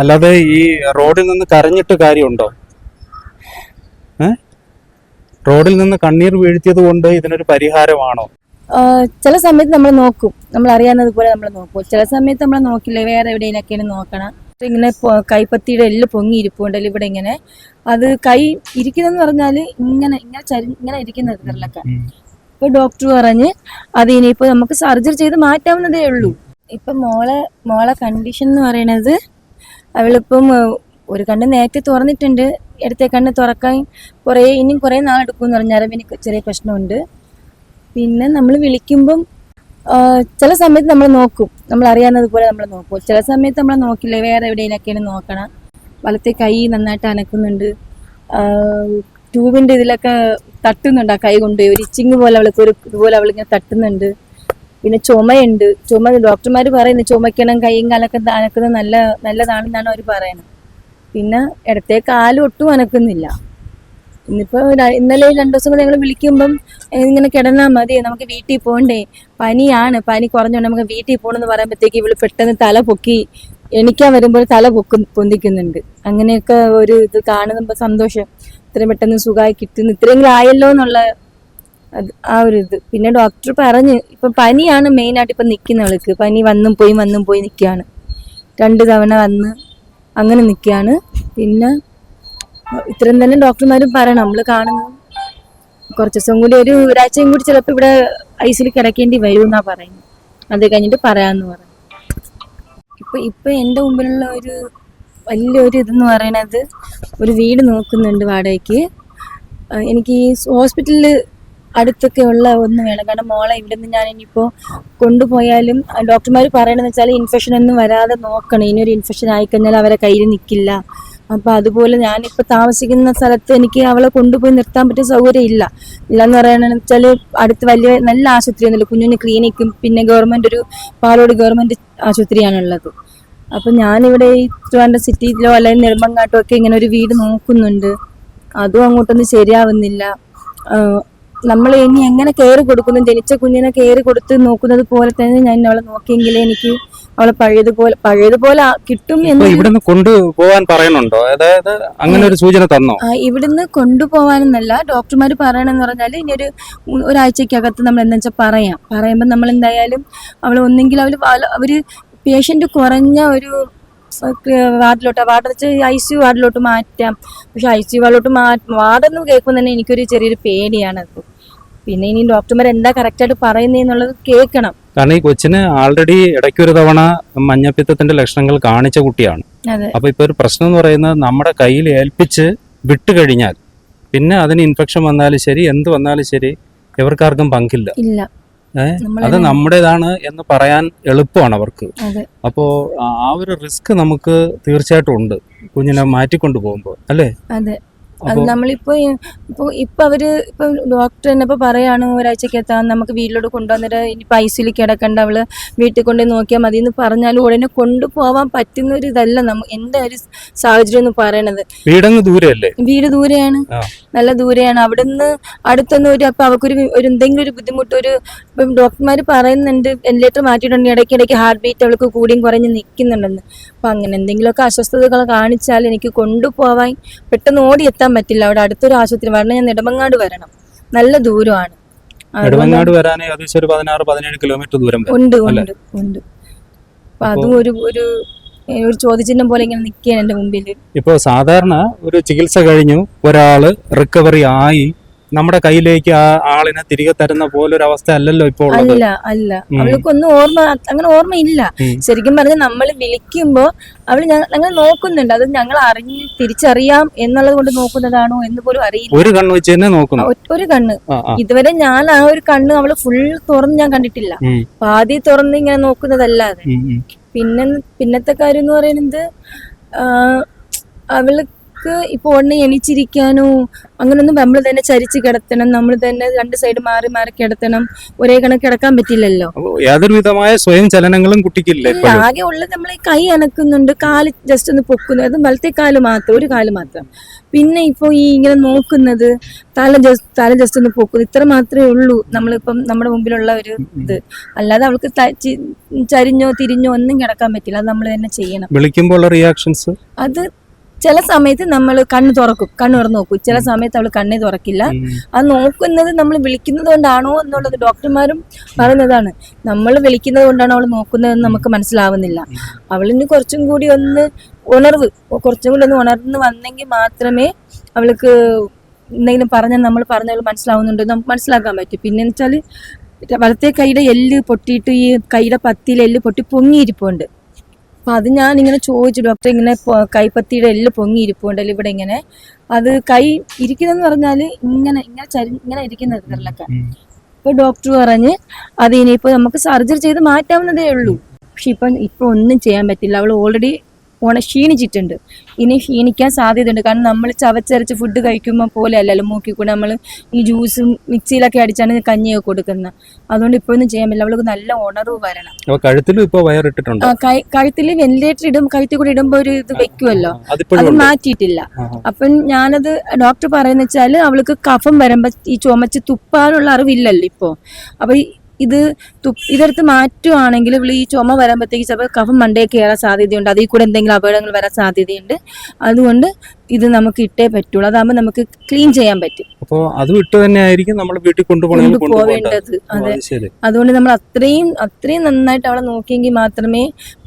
അല്ലാതെ ഈ റോഡിൽ നിന്ന് കരഞ്ഞിട്ട് കാര്യമുണ്ടോ? ഏ? റോഡിൽ നിന്ന് കണ്ണീർ വീഴ്ത്തിയത് കൊണ്ട് ഇതിനൊരു പരിഹാരമാണോ? ചില സമയത്ത് നമ്മൾ നോക്കും. നമ്മൾ അറിയാവുന്നത് പോലെ നമ്മൾ നോക്കും. ചില സമയത്ത് നമ്മൾ നോക്കില്ല വേറെ എവിടെയെങ്കിലൊക്കെയാണ് നോക്കണം. ഇങ്ങനെ കൈപ്പത്തിയുടെ എല്ല് പൊങ്ങി ഇരിപ്പുണ്ടല്ലോ ഇവിടെ ഇങ്ങനെ. അത് കൈ ഇരിക്കുന്നെന്ന് പറഞ്ഞാൽ ഇങ്ങനെ ഇങ്ങനെ ചരി ഇങ്ങനെ ഇരിക്കുന്നത് ഇതിലൊക്കെ ഇപ്പൊ ഡോക്ടർ പറഞ്ഞ് അത് ഇനിയിപ്പോ നമുക്ക് സർജറി ചെയ്ത് മാറ്റാവുന്നതേ ഉള്ളൂ. ഇപ്പൊ മോളെ മോളെ കണ്ടീഷൻ എന്ന് പറയണത് അവളിപ്പം ഒരു കണ്ണ് നേരത്തെ തുറന്നിട്ടുണ്ട്. ഇടത്തെ കണ്ണ് തുറക്കാൻ കുറേ ഇനിയും കുറേ നാളെടുക്കും എന്ന് പറഞ്ഞാൽ ഞരമ്പിന് ചെറിയ പ്രശ്നമുണ്ട്. പിന്നെ നമ്മൾ വിളിക്കുമ്പം ചില സമയത്ത് നമ്മൾ നോക്കും. നമ്മൾ അറിയാവുന്നത് പോലെ നമ്മൾ നോക്കും. ചില സമയത്ത് നമ്മൾ നോക്കില്ല വേറെ എവിടെയെങ്കിലൊക്കെയാണ് നോക്കണം. വലത്തെ കൈ നന്നായിട്ട് അനക്കുന്നുണ്ട്. ട്യൂബിന്റെ ഇതിലൊക്കെ തട്ടുന്നുണ്ട് ആ കൈ കൊണ്ട്. ഒരു ഇച്ചിങ് പോലെ അവൾക്ക് ഒരു ഇതുപോലെ അവളിങ്ങനെ തട്ടുന്നുണ്ട്. പിന്നെ ചുമയുണ്ട്. ചുമ ഡോക്ടർമാർ പറയുന്നു ചുമയ്ക്കണം കൈയും കാലൊക്കെ അനക്കുന്നത് നല്ല നല്ലതാണെന്നാണ് അവർ പറയുന്നത്. പിന്നെ ഇടത്തെ കാൽ ഒട്ടും അനക്കുന്നില്ല. ഇന്നിപ്പോ ഇന്നലെ രണ്ടു ദിവസം കൂടെ ഞങ്ങൾ വിളിക്കുമ്പം ഇങ്ങനെ കിടന്നാൽ മതി നമുക്ക് വീട്ടിൽ പോകണ്ടേ. പനിയാണ് പനി കുറഞ്ഞുകൊണ്ട് നമുക്ക് വീട്ടിൽ പോകണമെന്ന് പറയുമ്പോഴത്തേക്ക് ഇവൾ പെട്ടെന്ന് തല പൊക്കി എണിക്കാൻ വരുമ്പോൾ തല പൊക്കു പൊന്തിക്കുന്നുണ്ട്. അങ്ങനെയൊക്കെ ഒരു ഇത് കാണുമ്പോൾ സന്തോഷം. ഇത്രയും പെട്ടെന്ന് സുഖമായി കിട്ടുന്നു. ഇത്രയെങ്കിലും ആയല്ലോ എന്നുള്ള ആ ഒരു ഇത്. പിന്നെ ഡോക്ടർ പറഞ്ഞ് ഇപ്പൊ പനിയാണ് മെയിനായിട്ട് ഇപ്പൊ നിൽക്കുന്നവൾക്ക് പനി വന്നും പോയി വന്നും പോയി നിൽക്കുകയാണ് രണ്ട് തവണ വന്ന് അങ്ങനെ നിൽക്കുകയാണ് പിന്നെ ഇത്രയും തന്നെ ഡോക്ടർമാരും പറയണം. നമ്മൾ കാണുന്നു കുറച്ച് ദിവസം കൂടി ഒരു ഒരാഴ്ചയും കൂടി ചിലപ്പോൾ ഇവിടെ ഐസിൽ കിടക്കേണ്ടി വരും എന്നാ പറയുന്നത്. അത് കഴിഞ്ഞിട്ട് പറയാന്ന് പറഞ്ഞു ഇപ്പൊ ഇപ്പൊ എന്റെ മുമ്പിലുള്ള ഒരു വലിയൊരു ഇതെന്ന് പറയണത് ഒരു വീട് നോക്കുന്നുണ്ട് വാടകയ്ക്ക്. എനിക്ക് ഈ ഹോസ്പിറ്റലിൽ അടുത്തൊക്കെ ഉള്ള ഒന്ന് വേണം. കാരണം മോളെ ഇവിടെ നിന്ന് ഞാൻ ഇനിയിപ്പോൾ കൊണ്ടുപോയാലും ഡോക്ടർമാർ പറയണമെന്ന് വെച്ചാൽ ഇൻഫെക്ഷൻ ഒന്നും വരാതെ നോക്കണം. ഇനിയൊരു ഇൻഫെക്ഷൻ ആയിക്കഴിഞ്ഞാൽ അവരെ കയ്യിൽ നിൽക്കില്ല അപ്പോൾ അതുപോലെ ഞാനിപ്പോൾ താമസിക്കുന്ന സ്ഥലത്ത് എനിക്ക് അവളെ കൊണ്ടുപോയി നിർത്താൻ പറ്റിയ സൗകര്യം ഇല്ല. ഇല്ലെന്ന് പറയണമെന്ന് വെച്ചാൽ അടുത്ത് വലിയ നല്ല ആശുപത്രി ഒന്നുമില്ല കുഞ്ഞുഞ്ഞു ക്ലിനിക്കും പിന്നെ ഗവൺമെന്റ് ഒരു പാലോട് ഗവൺമെന്റ് ആശുപത്രിയാണുള്ളത്. അപ്പം ഞാനിവിടെ ഈ ട്രിവാൻഡ്രം സിറ്റിയിലോ അല്ലെങ്കിൽ നിർമ്മങ്ങാട്ടോ ഒക്കെ ഇങ്ങനെ ഒരു വീട് നോക്കുന്നുണ്ട്. അതും അങ്ങോട്ടൊന്നും ശരിയാവുന്നില്ല. നമ്മൾ ഇനി എങ്ങനെ കെയർ കൊടുക്കുന്നു? ജനിച്ച കുഞ്ഞിനെ കെയർ കൊടുത്ത് നോക്കുന്നത് പോലെ തന്നെ ഞാൻ അവളെ നോക്കിയെങ്കിൽ എനിക്ക് അവളെ പഴയതുപോലെ പഴയതുപോലെ കിട്ടും എന്ന് ഇവിടുന്ന് കൊണ്ടുപോകാൻ പറയുന്നുണ്ടോ? അതായത് അങ്ങനെ ഒരു സൂചന തന്നോ? ആ, ഇവിടുന്ന് കൊണ്ടുപോകാനെന്നല്ല ഡോക്ടർമാർ പറയണമെന്ന് പറഞ്ഞാൽ ഇനി ഒരു ഒരാഴ്ചക്കകത്ത് നമ്മൾ എന്താ വെച്ചാൽ പറയാം. പറയുമ്പോൾ നമ്മൾ എന്തായാലും അവൾ ഒന്നെങ്കിൽ അവൾ അവർ പേഷ്യന്റ് കുറഞ്ഞ ഒരു വാർഡിലോട്ട് വാർഡ് വെച്ചാൽ ഐ സി യു വാർഡിലോട്ട് മാറ്റാം. പക്ഷെ ഐ സി യു വാർഡിലോട്ട് മാ വാർഡെന്ന് കേൾക്കുമ്പോൾ തന്നെ എനിക്കൊരു ചെറിയൊരു പേടിയാണ് പിന്നെ ഇനി ഡോക്ടർമാർ എന്താ കറക്റ്റായിട്ട് പറയുന്നതെന്നുള്ളത് കേൾക്കണം. കാരണം ഈ കൊച്ചിന് ആൾറെഡി ഇടയ്ക്കൊരു തവണ മഞ്ഞപ്പിത്തത്തിന്റെ ലക്ഷണങ്ങൾ കാണിച്ച കുട്ടിയാണ്. അപ്പൊ ഇപ്പൊ ഒരു പ്രശ്നം എന്ന് പറയുന്നത് നമ്മുടെ കയ്യിൽ ഏൽപ്പിച്ച് വിട്ടു കഴിഞ്ഞാൽ പിന്നെ അതിന് ഇൻഫെക്ഷൻ വന്നാലും ശരി എന്ത് വന്നാലും ശരി ഇവർക്കാർക്കും പങ്കില്ല. ഇല്ല. അത് നമ്മുടേതാണ് എന്ന് പറയാൻ എളുപ്പമാണ് അവർക്ക്. അപ്പോ ആ ഒരു റിസ്ക് നമുക്ക് തീർച്ചയായിട്ടും ഉണ്ട്. കുഞ്ഞിനെ മാറ്റിക്കൊണ്ടു പോകുമ്പോൾ അല്ലേ? അതെ നമ്മളിപ്പോ ഇപ്പൊ ഇപ്പൊ അവർ ഇപ്പൊ ഡോക്ടർ തന്നെ ഇപ്പൊ പറയാണ് ഒരാഴ്ചക്ക് എത്താൻ നമുക്ക് വീട്ടിലോട്ട് കൊണ്ടുവന്നിട്ട് ഇനി പൈസയിൽ കിടക്കണ്ട അവൾ വീട്ടിൽ കൊണ്ട് നോക്കിയാൽ മതി എന്ന് പറഞ്ഞാലും ഉടനെ കൊണ്ടുപോവാൻ പറ്റുന്ന ഒരു ഇതല്ല നമ്മ എന്റെ ഒരു സാഹചര്യം എന്ന് പറയണത്. വീടങ്ങ് ദൂരെയല്ലേ? വീട് ദൂരെയാണ്. നല്ല ദൂരെയാണ്. അവിടുന്ന് അടുത്തൊന്നും ഒരു അപ്പൊ അവർക്കൊരു ഒരു എന്തെങ്കിലും ഒരു ബുദ്ധിമുട്ട് ഒരു ഇപ്പം ഡോക്ടർമാർ പറയുന്നുണ്ട് വെന്റിലേറ്റർ മാറ്റിയിട്ടുണ്ട്. ഇടയ്ക്ക് ഇടയ്ക്ക് ഹാർട്ട് ബീറ്റ് അവൾക്ക് കൂടിയും കുറഞ്ഞ് നിൽക്കുന്നുണ്ടെന്ന് അപ്പൊ അങ്ങനെ എന്തെങ്കിലുമൊക്കെ അസ്വസ്ഥതകൾ കാണിച്ചാൽ എനിക്ക് കൊണ്ടുപോവാൻ പെട്ടെന്ന് ഓടിയെത്താൻ പറ്റില്ല. അവിടെ അടുത്തൊരു ആശുപത്രി വരണം. ഞാൻ നെടുമങ്ങാട് വരണം. നല്ല ദൂരമാണ്. നെടുമങ്ങാട് വരാൻ ഏകദേശം ഒരു പതിനാറ് പതിനേഴ് കിലോമീറ്റർ ദൂരം ഉണ്ട് ഉണ്ട് ഉണ്ട്. അപ്പൊ അതും ഒരു ഒരു ഒരു ചോദ്യചിഹ്നം പോലെ ഇങ്ങനെ നിൽക്കുകയാണ് എന്റെ മുമ്പിൽ. ഇപ്പോൾ സാധാരണ ഒരു ചികിത്സ കഴിഞ്ഞു ഒരാൾ റിക്കവറി ആയി നമ്മുടെ കയ്യിലേക്ക് ആ ആളിനെ തിരികെ തരുന്ന പോലൊരു അവസ്ഥ അല്ലല്ലോ ഇപ്പോൾ അല്ല അല്ല. അവൾക്കൊന്നും ഓർമ്മ അങ്ങനെ ഓർമ്മയില്ല. ശരിക്കും പറഞ്ഞ നമ്മൾ വിളിക്കുമ്പോ അവൾ ഞങ്ങൾ നോക്കുന്നുണ്ട്. അത് ഞങ്ങൾ അറിഞ്ഞ് തിരിച്ചറിയാം എന്നുള്ളത് കൊണ്ട് നോക്കുന്നതാണോ എന്ന് പോലും അറിയില്ല. ഒരു കണ്ണ് വെച്ച് തന്നെ നോക്കുന്നു. ഒരു കണ്ണ്. ഇതുവരെ ഞാൻ ആ ഒരു കണ്ണ് അവൾ ഫുൾ തുറന്ന് ഞാൻ കണ്ടിട്ടില്ല. പാതി തുറന്ന് ഇങ്ങനെ നോക്കുന്നതല്ലാതെ. പിന്നെ പിന്നത്തെ കാര്യം എന്ന് പറയുന്നത് അവൾ അവൾക്ക് ഇപ്പൊ ഉടനെ എണീച്ചിരിക്കാനോ അങ്ങനൊന്നും നമ്മൾ തന്നെ ചരിച്ച് കിടത്തണം. നമ്മൾ തന്നെ രണ്ട് സൈഡ് മാറി മാറി കിടത്തണം. ഒരേ കണക്ക് കിടക്കാൻ പറ്റില്ലല്ലോ. യാതൊരു വിധമായ സ്വയം ചലനങ്ങളും കുട്ടിക്കില്ല ആകെ ഉള്ളത് നമ്മൾ ഈ കൈ അനക്കുന്നുണ്ട്. കാൽ ജസ്റ്റ് ഒന്ന് പൊക്കുന്നു അത് വലത്തെ കാൽ മാത്രം ഒരു കാൽ മാത്രം. പിന്നെ ഇപ്പൊ ഈ ഇങ്ങനെ നോക്കുന്നത് തല ജസ്റ്റ് തല ജസ്റ്റ് ഒന്ന് പൊക്കുന്നു ഇത്ര മാത്രമേ ഉള്ളൂ നമ്മളിപ്പം നമ്മുടെ മുമ്പിലുള്ള ഒരു ഇത്. അല്ലാതെ അവൾക്ക് ചരിഞ്ഞോ തിരിഞ്ഞോ ഒന്നും കിടക്കാൻ പറ്റില്ല. അത് നമ്മൾ തന്നെ ചെയ്യണം. വിളിക്കുമ്പോൾ റിയാക്ഷൻസ് അത് ചില സമയത്ത് നമ്മൾ കണ്ണ് തുറക്കും കണ്ണ് തുറന്ന് നോക്കും. ചില സമയത്ത് അവൾ കണ്ണേ തുറക്കില്ല. അത് നോക്കുന്നത് നമ്മൾ വിളിക്കുന്നത് കൊണ്ടാണോ എന്നുള്ളത് ഡോക്ടർമാരും പറയുന്നതാണ്. നമ്മൾ വിളിക്കുന്നത് കൊണ്ടാണോ അവൾ നോക്കുന്നതെന്ന് നമുക്ക് മനസ്സിലാവുന്നില്ല. അവളിന് കുറച്ചും കൂടി ഒന്ന് ഉണർവ് കുറച്ചും കൂടി ഒന്ന് ഉണർന്ന് വന്നെങ്കിൽ മാത്രമേ അവൾക്ക് എന്തെങ്കിലും പറഞ്ഞാൽ നമ്മൾ പറഞ്ഞാൽ മനസ്സിലാവുന്നുണ്ട്. നമുക്ക് മനസ്സിലാക്കാൻ പറ്റും. പിന്നെ വെച്ചാൽ വലത്തെ കൈയുടെ എല്ല് പൊട്ടിയിട്ട് ഈ കൈയുടെ പത്തിയിൽ എല്ല് പൊട്ടി പൊങ്ങിയിരിപ്പുണ്ട്. അപ്പൊ അത് ഞാൻ ഇങ്ങനെ ചോദിച്ചു ഡോക്ടർ ഇങ്ങനെ കൈപ്പത്തിയുടെ എല്ല് പൊങ്ങിയിരിപ്പുണ്ടല്ലോ ഇവിടെ ഇങ്ങനെ. അത് കൈ ഇരിക്കുന്നതെന്ന് പറഞ്ഞാൽ ഇങ്ങനെ ഇങ്ങനെ ചരി ഇങ്ങനെ ഇരിക്കുന്നത് ഇതിലൊക്കെ. ഇപ്പൊ ഡോക്ടർ പറഞ്ഞ് അത് ഇനിയിപ്പോ നമുക്ക് സർജറി ചെയ്ത് മാറ്റാവുന്നതേ ഉള്ളൂ. പക്ഷെ ഇപ്പൊ ഇപ്പൊ ഒന്നും ചെയ്യാൻ പറ്റില്ല. അവൾ ഓൾറെഡി ഓണ ക്ഷീണിച്ചിട്ടുണ്ട്. ഇനി ക്ഷീണിക്കാൻ സാധ്യതയുണ്ട്. കാരണം നമ്മൾ ചവച്ചരച്ച് ഫുഡ് കഴിക്കുമ്പോൾ പോലെ അല്ലല്ലോ മൂക്കിക്കൂടെ നമ്മൾ ഈ ജ്യൂസും മിക്സിയിലൊക്കെ അടിച്ചാണ് കഞ്ഞിയൊക്കെ കൊടുക്കുന്നത് അതുകൊണ്ട് ഇപ്പോഴൊന്നും ചെയ്യാൻ പറ്റില്ല. അവൾക്ക് നല്ല ഉണർവ് വരണം. കഴുത്തിൽ കഴുത്തിലും വയർ വയറിട്ടിട്ടുണ്ട് ആ, കൈ- വെന്റിലേറ്റർ ഇടും കഴുത്തിൽ കൂടി ഇടുമ്പോൾ ഒരു ഇത് വെക്കുമല്ലോ അത്. മാറ്റിയിട്ടില്ല. അപ്പം ഞാനത് ഡോക്ടർ പറയുന്ന വെച്ചാൽ അവൾക്ക് കഫം വരുമ്പോൾ ഈ ചുമച്ച് തുപ്പാനുള്ള അറിവില്ലല്ലോ ഇപ്പോൾ അപ്പോൾ ഇത് ഇതെടുത്ത് മാറ്റുവാണെങ്കിൽ ഇവിടെ ഈ ചുമ വരുമ്പോഴത്തേക്ക് ചിലപ്പോൾ കഫം മണ്ടേ കയറാൻ സാധ്യതയുണ്ട്. അതിൽ കൂടെ എന്തെങ്കിലും അപകടങ്ങൾ വരാൻ സാധ്യതയുണ്ട്. അതുകൊണ്ട് ഇത് നമുക്ക് ഇട്ടേ പറ്റുള്ളൂ. അതാകുമ്പോൾ നമുക്ക് ക്ലീൻ ചെയ്യാൻ പറ്റും. അപ്പോൾ അത് വിട്ട് തന്നെ ആയിരിക്കും നമ്മൾ വീട്ടിൽ കൊണ്ടുപോകുന്നത് കൊണ്ടുപോകേണ്ടത് അതെ. അതുകൊണ്ട് നമ്മൾ അത്രയും അത്രയും നന്നായിട്ട് അവളെ നോക്കിയെങ്കിൽ മാത്രമേ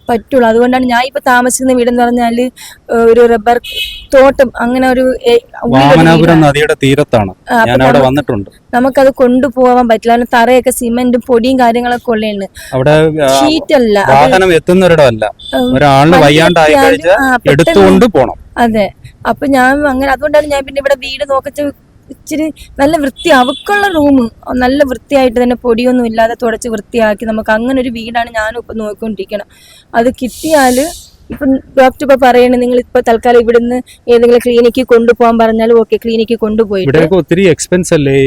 പറ്റുള്ളൂ. അതുകൊണ്ടാണ് ഞാൻ ഇപ്പൊ താമസിക്കുന്ന വീടെന്ന് പറഞ്ഞാൽ ഏഹ് ഒരു റബ്ബർ തോട്ടം അങ്ങനെ ഒരു വാമനാപുരം നദിയുടെ തീരത്താണ്. ഞാൻ അവിടെ വന്നിട്ടുണ്ട്. നമുക്കത് കൊണ്ടുപോകാൻ പറ്റില്ല. കാരണം തറയൊക്കെ സിമെന്റും പൊടിയും കാര്യങ്ങളൊക്കെ ഉള്ളതാണ് അവിടെ ഷീറ്റല്ല. വാഹനം എത്തുന്നൊരിടമല്ല. ഒരാളിന് വയ്യാണ്ടായി എടുത്തുകൊണ്ട് പോണം. അതെ. അപ്പൊ ഞാൻ അങ്ങനെ അതുകൊണ്ടാണ് ഞാൻ പിന്നെ ഇവിടെ വീട് നോക്കച്ച ഇച്ചിരി നല്ല വൃത്തി അവക്കുള്ള റൂം നല്ല വൃത്തിയായിട്ട് തന്നെ പൊടിയൊന്നും ഇല്ലാതെ തുടച്ച് വൃത്തിയാക്കി നമുക്ക് അങ്ങനെ ഒരു വീടാണ് ഞാനും ഇപ്പം നോക്കിക്കൊണ്ടിരിക്കണം അത് കിട്ടിയാൽ ഇപ്പം ഡോക്ടർ ഇപ്പൊ പറയണേ നിങ്ങൾ ഇപ്പൊ തൽക്കാലം ഇവിടുന്ന് ഏതെങ്കിലും ക്ലിനിക്കിൽ കൊണ്ടുപോകാൻ പറഞ്ഞാലും ഓക്കെ ക്ലിനിക്കിൽ കൊണ്ടുപോയി ഒത്തിരി എക്സ്പെൻസ് അല്ലേ.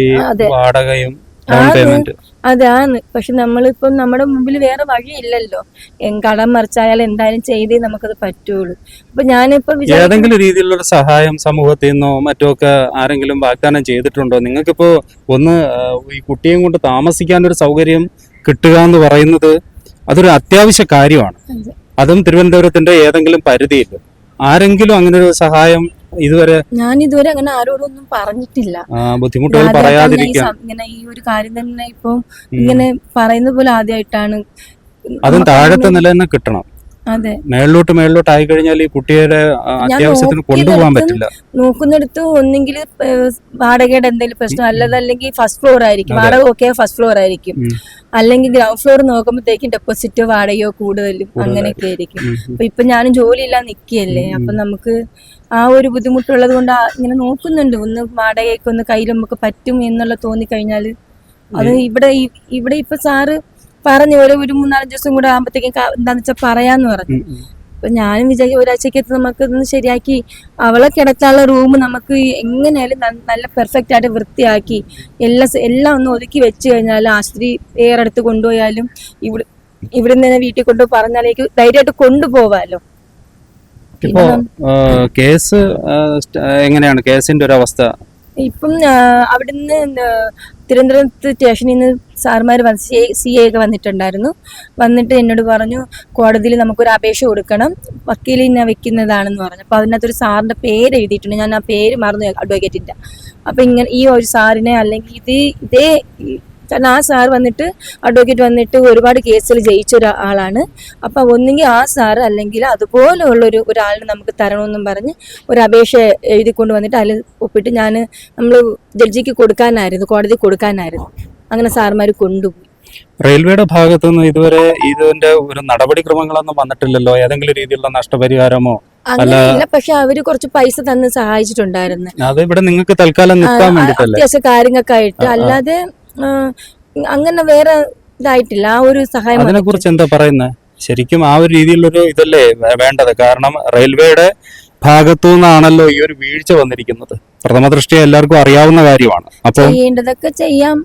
വാടകയും ഡൗൺ ആണ്. പേയ്മെന്റ് അതാണ്. പക്ഷെ നമ്മളിപ്പം നമ്മുടെ മുമ്പിൽ വേറെ വഴിയില്ലല്ലോ. കടം മറിച്ചായാൽ എന്തായാലും ചെയ്തേ നമുക്കത് പറ്റുള്ളൂ. അപ്പൊ ഞാനിപ്പോ ഏതെങ്കിലും രീതിയിലുള്ള സഹായം സമൂഹത്തിൽ നിന്നോ മറ്റോ ഒക്കെ ആരെങ്കിലും വാഗ്ദാനം ചെയ്തിട്ടുണ്ടോ? നിങ്ങൾക്കിപ്പോ ഒന്ന് ഈ കുട്ടിയും കൊണ്ട് താമസിക്കാൻ ഒരു സൗകര്യം കിട്ടുക എന്ന് പറയുന്നത് അതൊരു അത്യാവശ്യ കാര്യമാണ്. അതും. തിരുവനന്തപുരത്തിന്റെ ഏതെങ്കിലും പരിധിയിൽ. ആരെങ്കിലും അങ്ങനെ ഒരു സഹായം ഇതുവരെ ഞാൻ ഇതുവരെ അങ്ങനെ ആരോടൊന്നും പറഞ്ഞിട്ടില്ല. ബുദ്ധിമുട്ടുകൾ സം- ഇങ്ങനെ ഈ ഒരു കാര്യം തന്നെ ഇപ്പം ഇങ്ങനെ പറയുന്ന പോലെ ആദ്യമായിട്ടാണ് അതും താഴത്തെ നില തന്നെ കിട്ടണം. മേളിലോട്ട് മേളിലോട്ട് ആയി കഴിഞ്ഞാൽ ഈ കുട്ടിയുടെ അത്യാവശ്യത്തിന് കൊണ്ടുപോകാൻ പറ്റില്ല. നോക്കുന്നിടത്ത് ഒന്നെങ്കിൽ വാടകയുടെ എന്തെങ്കിലും പ്രശ്നം അല്ലതല്ലെങ്കിൽ ഫസ്റ്റ് ഫ്ലോർ ആയിരിക്കും. വാടക ഒക്കെ ഫസ്റ്റ് ഫ്ലോർ ആയിരിക്കും. അല്ലെങ്കിൽ ഗ്രൗണ്ട് ഫ്ലോർ നോക്കുമ്പോഴത്തേക്കും ഡെപ്പോസിറ്റോ വാടകയോ കൂടുതലും. അങ്ങനെയൊക്കെ ആയിരിക്കും. അപ്പൊ ഇപ്പൊ ഞാനും ജോലിയില്ലാതെ നിൽക്കുകയല്ലേ? അപ്പൊ നമുക്ക് ആ ഒരു ബുദ്ധിമുട്ടുള്ളത് കൊണ്ട് ഇങ്ങനെ നോക്കുന്നുണ്ട്. ഒന്ന് വാടകയൊക്കെ ഒന്ന് കയ്യിൽ നമുക്ക് പറ്റും എന്നുള്ള തോന്നി കഴിഞ്ഞാൽ അത് ഇവിടെ ഇവിടെ ഇപ്പൊ സാറ് പറഞ്ഞു ഒരു ഒരു മൂന്നാലഞ്ച് ദിവസം കൂടെ ആകുമ്പോഴത്തേക്കും എന്താന്ന് വെച്ചാൽ പറയാന്ന് പറഞ്ഞു. അപ്പൊ ഞാനും വിചാരിച്ചു ഒരാഴ്ചക്കകത്ത് നമുക്ക് ഇതൊന്ന് ശരിയാക്കി അവളെ കിടത്താനുള്ള റൂം നമുക്ക് എങ്ങനെയായാലും നല്ല പെർഫെക്റ്റ് ആയിട്ട് വൃത്തിയാക്കി എല്ലാ എല്ലാം ഒന്ന് ഒതുക്കി വെച്ച് കഴിഞ്ഞാൽ ആശുപത്രി ഏറെടുത്ത് കൊണ്ടുപോയാലും ഇവിടെ ഇവിടെ നിന്ന് വീട്ടിൽ കൊണ്ടുപോയി പറഞ്ഞാലേക്ക് ധൈര്യമായിട്ട് കൊണ്ടുപോവാലോ. ഇപ്പോ കേസ് എങ്ങനെയാണ്? കേസിന്റെ ഒരു അവസ്ഥ? ഇപ്പം അവിടുന്ന് തിരുവനന്തപുരത്ത് സ്റ്റേഷനിൽ നിന്ന് സാർമാർ സി സി എ ഒക്കെ വന്നിട്ടുണ്ടായിരുന്നു. വന്നിട്ട് എന്നോട് പറഞ്ഞു കോടതിയിൽ നമുക്കൊരു അപേക്ഷ കൊടുക്കണം. വക്കീലിനെ വെക്കുന്നതാണെന്ന് പറഞ്ഞു. അപ്പോൾ അതിനകത്തൊരു സാറിന്റെ പേര് എഴുതിയിട്ടുണ്ട്. ഞാൻ ആ പേര് മറന്നു അഡ്വക്കേറ്റിന്റെ അപ്പം ഇങ്ങനെ ഈ ഒരു സാറിനെ അല്ലെങ്കിൽ ഇത് ഇതേ കാരണം ആ സാർ വന്നിട്ട് അഡ്വക്കേറ്റ് വന്നിട്ട് ഒരുപാട് കേസിൽ ജയിച്ച ഒരാളാണ്. അപ്പം ഒന്നുകിൽ ആ സാർ അല്ലെങ്കിൽ അതുപോലെയുള്ള ഒരു ഒരാളിനെ നമുക്ക് തരണമെന്നും പറഞ്ഞ് ഒരു അപേക്ഷ എഴുതി കൊണ്ട് വന്നിട്ട് അതിൽ ഒപ്പിട്ട് ഞാൻ നമ്മൾ ജഡ്ജിക്ക് കൊടുക്കാനായിരുന്നു കോടതി കൊടുക്കാനായിരുന്നു. അങ്ങനെ സാർമാർ കൊണ്ടുപോയി. റെയിൽവേയുടെ ഭാഗത്തു നിന്ന് ഇതുവരെ ഇതിന്റെ ഒരു നടപടിക്രമങ്ങളൊന്നും വന്നിട്ടില്ലല്ലോ? ഏതെങ്കിലും രീതിയിലുള്ള നഷ്ടപരിഹാരമോ? അങ്ങനെയില്ല പക്ഷെ അവർ കുറച്ച് പൈസ തന്ന് സഹായിച്ചിട്ടുണ്ടായിരുന്നു. അത് ഇവിടെ നിങ്ങൾക്ക് തൽക്കാലം നിൽക്കാൻ വേണ്ടിട്ടല്ലേ അത്യാവശ്യ കാര്യങ്ങൾക്കായിട്ട്. അല്ലാതെ അങ്ങനെ വേറെ ഇതായിട്ടില്ല. ആ ഒരു സഹായം അതിനെ കുറിച്ച് എന്താ പറയുന്നത് ശരിക്കും ആ ഒരു രീതിയിലൊരു ഇതല്ലേ വേണ്ടത്? കാരണം റെയിൽവേയുടെ ഭാഗത്തു നിന്നാണല്ലോ ഈ ഒരു വീഴ്ച വന്നിരിക്കുന്നത്. പ്രഥമ ദൃഷ്ടിയ എല്ലാവർക്കും അറിയാവുന്ന കാര്യമാണ്. അപ്പൊ ചെയ്യേണ്ടതൊക്കെ ചെയ്യാം.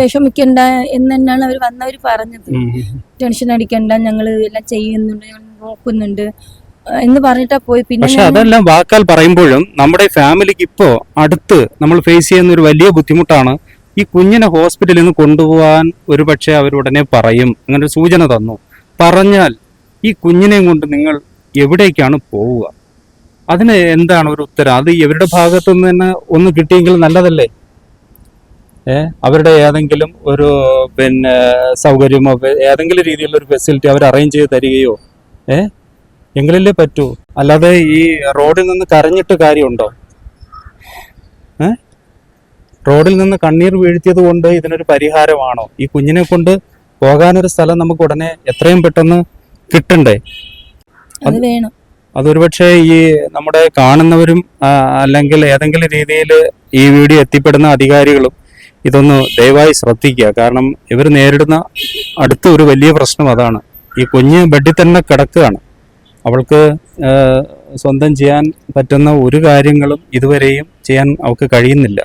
വിഷമിക്കണ്ട എന്ന് തന്നെയാണ് അവർ വന്നവർ പറഞ്ഞത്. ടെൻഷൻ അടിക്കണ്ട ഞങ്ങൾ എല്ലാം ചെയ്യുന്നുണ്ട് നോക്കുന്നുണ്ട് എന്ന് പറഞ്ഞിട്ടാ പോയി. പിന്നെ പക്ഷെ അതെല്ലാം വാക്കാൽ പറയുമ്പോഴും നമ്മുടെ ഫാമിലിക്ക് ഇപ്പോ അടുത്ത് നമ്മൾ ഫേസ് ചെയ്യുന്ന ഒരു വലിയ ബുദ്ധിമുട്ടാണ് ഈ കുഞ്ഞിനെ ഹോസ്പിറ്റലിൽ നിന്ന് കൊണ്ടുപോകാൻ ഒരു പക്ഷേ അവർ ഉടനെ പറയും അങ്ങനെ ഒരു സൂചന തന്നു. പറഞ്ഞാൽ ഈ കുഞ്ഞിനെയും കൊണ്ട് നിങ്ങൾ എവിടേക്കാണ് പോവുക? അതിന് എന്താണ് ഒരു ഉത്തരം? അത് ഇവരുടെ ഭാഗത്തു നിന്ന് തന്നെ ഒന്ന് കിട്ടിയെങ്കിൽ നല്ലതല്ലേ? ഏ അവരുടെ ഏതെങ്കിലും ഒരു പിന്നെ സൗകര്യമോ ഏതെങ്കിലും രീതിയിലുള്ള ഒരു ഫെസിലിറ്റി അവർ അറേഞ്ച് ചെയ്ത് തരികയോ ഏ എങ്കിലല്ലേ പറ്റൂ? അല്ലാതെ ഈ റോഡിൽ നിന്ന് കരഞ്ഞിട്ട് കാര്യമുണ്ടോ? ഏ റോഡിൽ നിന്ന് കണ്ണീർ വീഴ്ത്തിയത് കൊണ്ട് ഇതിനൊരു പരിഹാരമാണോ? ഈ കുഞ്ഞിനെ കൊണ്ട് പോകാനൊരു സ്ഥലം നമുക്ക് ഉടനെ എത്രയും പെട്ടെന്ന് കിട്ടണ്ടേ? അത് വേണം. അതൊരുപക്ഷെ ഈ നമ്മുടെ കാണുന്നവരും അല്ലെങ്കിൽ ഏതെങ്കിലും രീതിയിൽ ഈ വീഡിയോ എത്തിപ്പെടുന്ന അധികാരികളും ഇതൊന്ന് ദയവായി ശ്രദ്ധിക്കുക. കാരണം ഇവർ നേരിടുന്ന അടുത്ത ഒരു വലിയ പ്രശ്നം അതാണ്. ഈ കുഞ്ഞ് ബെഡിൽ തന്നെ കിടക്കുകയാണ്. അവൾക്ക് സ്വന്തം ചെയ്യാൻ പറ്റുന്ന ഒരു കാര്യങ്ങളും ഇതുവരെയും ചെയ്യാൻ അവൾക്ക് കഴിയുന്നില്ല.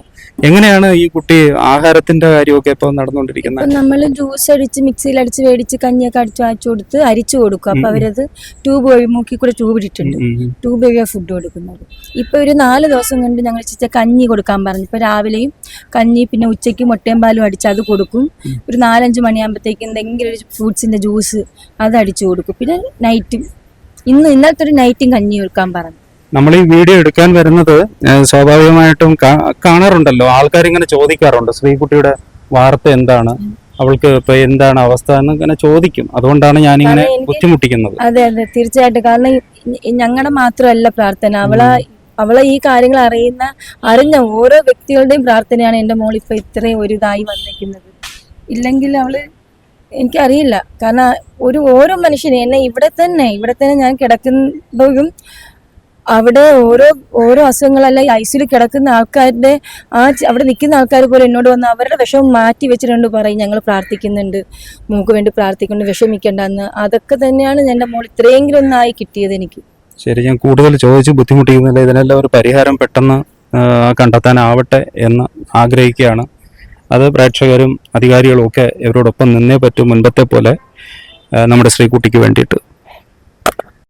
എങ്ങനെയാണ് ഈ കുട്ടി ആഹാരത്തിന്റെ കാര്യമൊക്കെ ഇപ്പൊ നടന്നുകൊണ്ടിരിക്കുന്നത്? നമ്മൾ ജ്യൂസ് അടിച്ച് മിക്സിയിൽ അടിച്ച് മേടിച്ച് കഞ്ഞിയൊക്കെ അടിച്ച് വാച്ചു കൊടുത്ത് അരിച്ചു കൊടുക്കും. അപ്പൊ അവരത് ട്യൂബ് വഴി മൂക്കി കൂടെ ട്യൂബ് ഇട്ടിട്ടുണ്ട്. ട്യൂബ് വഴിയാണ് ഫുഡ് കൊടുക്കുന്നത്. ഇപ്പൊ ഒരു നാല് ദിവസം കൊണ്ട് ഞങ്ങൾ ചിച്ച കഞ്ഞി കൊടുക്കാൻ പറഞ്ഞു. ഇപ്പൊ രാവിലെയും കഞ്ഞി പിന്നെ ഉച്ചയ്ക്ക് മുട്ടയും പാലും അടിച്ച് അത് കൊടുക്കും. ഒരു നാലഞ്ച് മണിയാകുമ്പോഴത്തേക്ക് എന്തെങ്കിലും ഒരു ഫ്രൂട്ട്സിന്റെ ജ്യൂസ് അത് അടിച്ചു കൊടുക്കും. പിന്നെ നൈറ്റും ഇന്ന് ഇന്നത്തെ ഒരു നൈറ്റും കഞ്ഞി കൊടുക്കാൻ പറഞ്ഞു. നമ്മൾ ഈ വീഡിയോ എടുക്കാൻ വരുന്നത് സ്വാഭാവികമായിട്ടും കാണാറുണ്ടല്ലോ. ആൾക്കാർ ഇങ്ങനെ ചോദിക്കാറുണ്ട് ശ്രീകുട്ടിയുടെ വാർത്ത എന്താണ്? അവൾക്ക് ഇപ്പൊ എന്താണ് അവസ്ഥ എന്ന് ഇങ്ങനെ ചോദിക്കും. അതുകൊണ്ടാണ് ഞാൻ ഇങ്ങനെ ബുദ്ധിമുട്ടിക്കുന്നത്. അതെ അതെ. തീർച്ചയായിട്ടും. കാരണം ഞങ്ങളുടെ മാത്രമല്ല പ്രാർത്ഥന. അവളെ അവളെ ഈ കാര്യങ്ങൾ അറിയുന്ന അറിഞ്ഞ ഓരോ വ്യക്തികളുടെയും പ്രാർത്ഥനയാണ് എന്റെ മോൾ ഇപ്പൊ ഇത്രയും ഒരു ഇതായി വന്നിരിക്കുന്നത്. ഇല്ലെങ്കിൽ അവൾ എനിക്കറിയില്ല. കാരണം ഒരു ഓരോ മനുഷ്യനെ എന്നെ ഇവിടെ തന്നെ ഇവിടെ തന്നെ ഞാൻ കിടക്കുമ്പോഴും അവിടെ ഓരോ ഓരോ അസുഖങ്ങളല്ല ഈ ഐസിയിൽ കിടക്കുന്ന ആൾക്കാരുടെ ആ അവിടെ നിൽക്കുന്ന ആൾക്കാർ പോലെ എന്നോട് വന്ന് അവരുടെ വിഷമം മാറ്റി വെച്ചിട്ടുണ്ട് പറയും ഞങ്ങൾ പ്രാർത്ഥിക്കുന്നുണ്ട്. മൂക്ക് വേണ്ടി പ്രാർത്ഥിക്കുന്നുണ്ട് വിഷമിക്കേണ്ടെന്ന്. അതൊക്കെ തന്നെയാണ് എന്റെ മോൾ ഇത്രയെങ്കിലും ഒന്നായി കിട്ടിയത് എനിക്ക്. ശരി ഞാൻ കൂടുതൽ ചോദിച്ച് ബുദ്ധിമുട്ടിക്കുന്നില്ല. ഇതിനെല്ലാം ഒരു പരിഹാരം പെട്ടെന്ന് കണ്ടെത്താനാവട്ടെ എന്ന് ആഗ്രഹിക്കുകയാണ്. അത് പ്രേക്ഷകരും അധികാരികളും ഒക്കെ ഇവരോടൊപ്പം നിന്നേ പറ്റൂ. മുൻപത്തെ പോലെ നമ്മുടെ ശ്രീകുട്ടിക്ക് വേണ്ടിയിട്ട്.